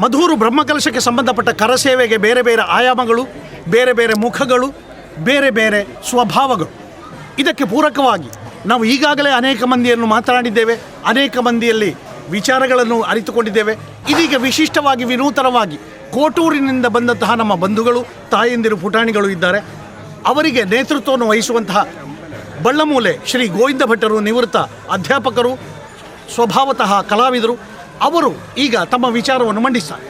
ಮಧೂರು ಬ್ರಹ್ಮಕಲಶಕ್ಕೆ ಸಂಬಂಧಪಟ್ಟ ಕರಸೇವೆಗೆ ಬೇರೆ ಬೇರೆ ಆಯಾಮಗಳು, ಬೇರೆ ಬೇರೆ ಮುಖಗಳು, ಬೇರೆ ಬೇರೆ ಸ್ವಭಾವಗಳು. ಇದಕ್ಕೆ ಪೂರಕವಾಗಿ ನಾವು ಈಗಾಗಲೇ ಅನೇಕ ಮಂದಿಯನ್ನು ಮಾತನಾಡಿದ್ದೇವೆ, ಅನೇಕ ಮಂದಿಯಲ್ಲಿ ವಿಚಾರಗಳನ್ನು ಅರಿತುಕೊಂಡಿದ್ದೇವೆ. ಇದೀಗ ವಿಶಿಷ್ಟವಾಗಿ, ವಿನೂತನವಾಗಿ ಕೋಟೂರಿನಿಂದ ಬಂದಂತಹ ನಮ್ಮ ಬಂಧುಗಳು, ತಾಯಂದಿರು, ಪುಟಾಣಿಗಳು ಇದ್ದಾರೆ. ಅವರಿಗೆ ನೇತೃತ್ವವನ್ನು ವಹಿಸುವಂತಹ ಬಳ್ಳಮೂಲೆ ಶ್ರೀ ಗೋವಿಂದ ಭಟ್ಟರು ನಿವೃತ್ತ ಅಧ್ಯಾಪಕರು, ಸ್ವಭಾವತಃ ಕಲಾವಿದರು. ಅವರು ಈಗ ತಮ್ಮ ವಿಚಾರವನ್ನು ಮಂಡಿಸ್ತಾರೆ.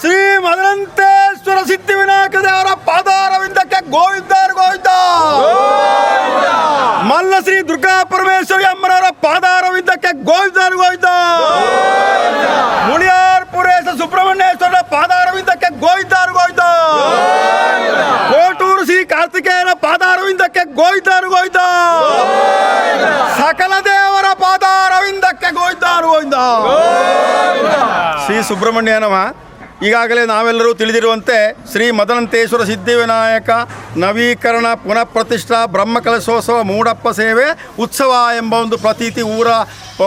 ಶ್ರೀ ಮದನಂತೇಶ್ವರ ಸಿದ್ಧಿ ವಿನಾಯಕ ದೇವರ ಪಾದಾರವಿಂದಕ್ಕೆ ಗೋವಿಂದರ್ ಗೋವಿಂದ. ಮಲ್ಲ ಶ್ರೀ ದುರ್ಗಾ ಪರಮೇಶ್ವರಿ ಅಮ್ಮನವರ ಪಾದಾರವಿಂದಕ್ಕೆ ಗೋವಿಂದರ್ ಗೋವಿಂದ. ಮುಳಿಯಾರ್ ಪುರೇಶ ಸುಬ್ರಹ್ಮಣ್ಯೇಶ್ವರ ಪಾದಾರವಿಂದಕ್ಕೆ ಗೋವಿಂದರ್ ಗೋವಿಂದ. ಕೋಟೂರು ಶ್ರೀ ಕಾರ್ತಿಕೇಯನ ಪಾದಾರವಿಂದಕ್ಕೆ ಗೋವಿಂದರ್ ಗೋವಿಂದ. ಸಕಲ ಗೋವಿಂದ. ಶ್ರೀ ಸುಬ್ರಹ್ಮಣ್ಯ ನಮಃ. ಈಗಾಗಲೇ ನಾವೆಲ್ಲರೂ ತಿಳಿದಿರುವಂತೆ ಶ್ರೀ ಮದನಂತೇಶ್ವರ ಸಿದ್ಧಿವಿನಾಯಕ ನವೀಕರಣ ಪುನಃ ಪ್ರತಿಷ್ಠಾ ಬ್ರಹ್ಮಕಲಶೋತ್ಸವ ಮೂಡಪ್ಪ ಸೇವೆ ಉತ್ಸವ ಎಂಬ ಒಂದು ಪ್ರತೀತಿ ಊರ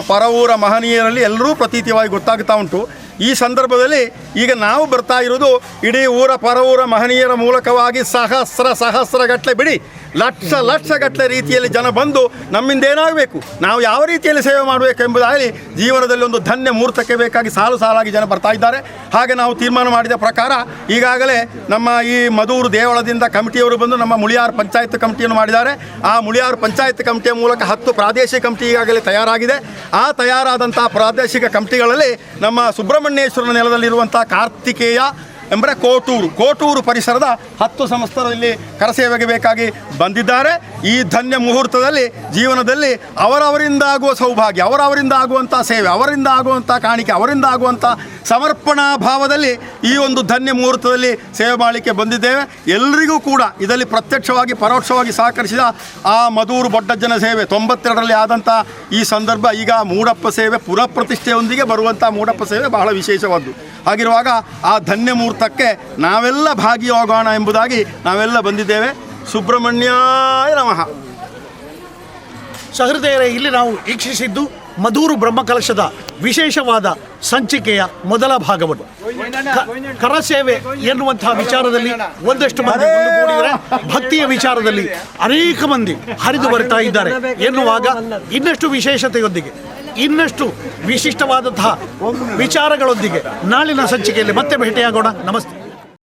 ಪರ ಊರ ಮಹನೀಯರಲ್ಲಿ ಎಲ್ಲರೂ ಪ್ರತೀತಿಯಾಗಿ ಗೊತ್ತಾಗ್ತಾ ಉಂಟು. ಈ ಸಂದರ್ಭದಲ್ಲಿ ಈಗ ನಾವು ಬರ್ತಾ ಇರೋದು ಇಡೀ ಊರ ಪರ ಊರ ಮಹನೀಯರ ಮೂಲಕವಾಗಿ ಸಹಸ್ರ ಸಹಸ್ರ ಗಟ್ಟಲೆ ಬಿಡಿ ಲಕ್ಷ ಲಕ್ಷ ಗಟ್ಟಲೆ ರೀತಿಯಲ್ಲಿ ಜನ ಬಂದು ನಮ್ಮಿಂದ ಏನಾಗಬೇಕು? ನಾವು ಯಾವ ರೀತಿಯಲ್ಲಿ ಸೇವೆ ಮಾಡಬೇಕು ಎಂಬುದಾಗಲಿ ಜೀವನದಲ್ಲಿ ಒಂದು ಧನ್ಯ ಮುಹೂರ್ತಕ್ಕೆ ಬೇಕಾಗಿ ಸಾಲು ಸಾಲಾಗಿ ಜನ ಬರ್ತಾ ಇದ್ದಾರೆ. ಹಾಗೆ ನಾವು ತೀರ್ಮಾನ ಮಾಡಿದ ಪ್ರಕಾರ ಈಗಾಗಲೇ ನಮ್ಮ ಈ ಮಧೂರು ದೇವಳದಿಂದ ಕಮಿಟಿಯವರು ಬಂದು ನಮ್ಮ ಮುಳಿಯಾರ್ ಪಂಚಾಯತ್ ಕಮಿಟಿಯನ್ನು ಮಾಡಿದ್ದಾರೆ. ಆ ಮುಳಿಯಾರ್ ಪಂಚಾಯತ್ ಕಮಿಟಿಯ ಮೂಲಕ ಹತ್ತು ಪ್ರಾದೇಶಿಕ ಕಮಿಟಿ ಈಗಾಗಲೇ ತಯಾರಾಗಿದೆ. ಆ ತಯಾರಾದಂಥ ಪ್ರಾದೇಶಿಕ ಕಮಿಟಿಗಳಲ್ಲಿ ನಮ್ಮ ಸುಬ್ರಹ್ಮಣ್ಯೇಶ್ವರ ನೆಲದಲ್ಲಿರುವಂಥ ಕಾರ್ತಿಕೇಯ ಎಂದರೆ ಕೋಟೂರು. ಕೋಟೂರು ಪರಿಸರದ ಹತ್ತು ಸಂಸ್ಥರಲ್ಲಿ ಕರಸೇವೆಗೆ ಬೇಕಾಗಿ ಬಂದಿದ್ದಾರೆ. ಈ ಧನ್ಯ ಮುಹೂರ್ತದಲ್ಲಿ ಜೀವನದಲ್ಲಿ ಅವರವರಿಂದ ಆಗುವ ಸೌಭಾಗ್ಯ, ಅವರವರಿಂದ ಆಗುವಂಥ ಸೇವೆ ಅವರಿಂದ ಆಗುವಂಥ ಕಾಣಿಕೆ ಅವರಿಂದ ಆಗುವಂಥ ಸಮರ್ಪಣಾ ಭಾವದಲ್ಲಿ ಈ ಒಂದು ಧನ್ಯ ಮುಹೂರ್ತದಲ್ಲಿ ಸೇವೆ ಮಾಡಲಿಕ್ಕೆ ಬಂದಿದ್ದೇವೆ. ಎಲ್ಲರಿಗೂ ಕೂಡ ಇದರಲ್ಲಿ ಪ್ರತ್ಯಕ್ಷವಾಗಿ, ಪರೋಕ್ಷವಾಗಿ ಸಹಕರಿಸಿದ ಆ ಮಧೂರು ಬೊಡ್ಡಜ್ಜನ ಸೇವೆ, ತೊಂಬತ್ತೆರಡರಲ್ಲಿ ಆದಂಥ ಈ ಸಂದರ್ಭ ಈಗ ಮೂಡಪ್ಪ ಸೇವೆ ಪುನಃ ಪ್ರತಿಷ್ಠೆಯೊಂದಿಗೆ ಬರುವಂಥ ಮೂಡಪ್ಪ ಸೇವೆ ಬಹಳ ವಿಶೇಷವಾದ್ದು. ಹಾಗಿರುವಾಗ ಆ ಧನ್ಯ ಮುಹೂರ್ತಕ್ಕೆ ನಾವೆಲ್ಲ ಭಾಗಿಯಾಗೋಣ ಎಂಬುದಾಗಿ ನಾವೆಲ್ಲ ಬಂದಿದ್ದೇವೆ. ಸುಬ್ರಹ್ಮಣ್ಯಾಯ ನಮಃ. ಸಹೃದಯರೇ ಇಲ್ಲಿ ನಾವು ವೀಕ್ಷಿಸಿದ್ದು ಮಧೂರು ಬ್ರಹ್ಮಕಲಶದ ವಿಶೇಷವಾದ ಸಂಚಿಕೆಯ ಮೊದಲ ಭಾಗವನ್ನು ಕರ ಕರಸೇವೆ ಎನ್ನುವಂತಹ ವಿಚಾರದಲ್ಲಿ ಒಂದಷ್ಟು ಮಂದಿ ಕೂಡಿದರೆ ಭಕ್ತಿಯ ವಿಚಾರದಲ್ಲಿ ಅನೇಕ ಮಂದಿ ಹರಿದು ಬರ್ತಾ ಇದ್ದಾರೆ ಎನ್ನುವಾಗ ಇನ್ನಷ್ಟು ವಿಶೇಷತೆಯೊಂದಿಗೆ. ಇನ್ನಷ್ಟು ವಿಶಿಷ್ಟವಾದಂತಹ ವಿಚಾರಗಳೊಂದಿಗೆ ನಾಳಿನ ಸಂಚಿಕೆಯಲ್ಲಿ ಮತ್ತೆ ಭೇಟಿಯಾಗೋಣ. ನಮಸ್ತೆ.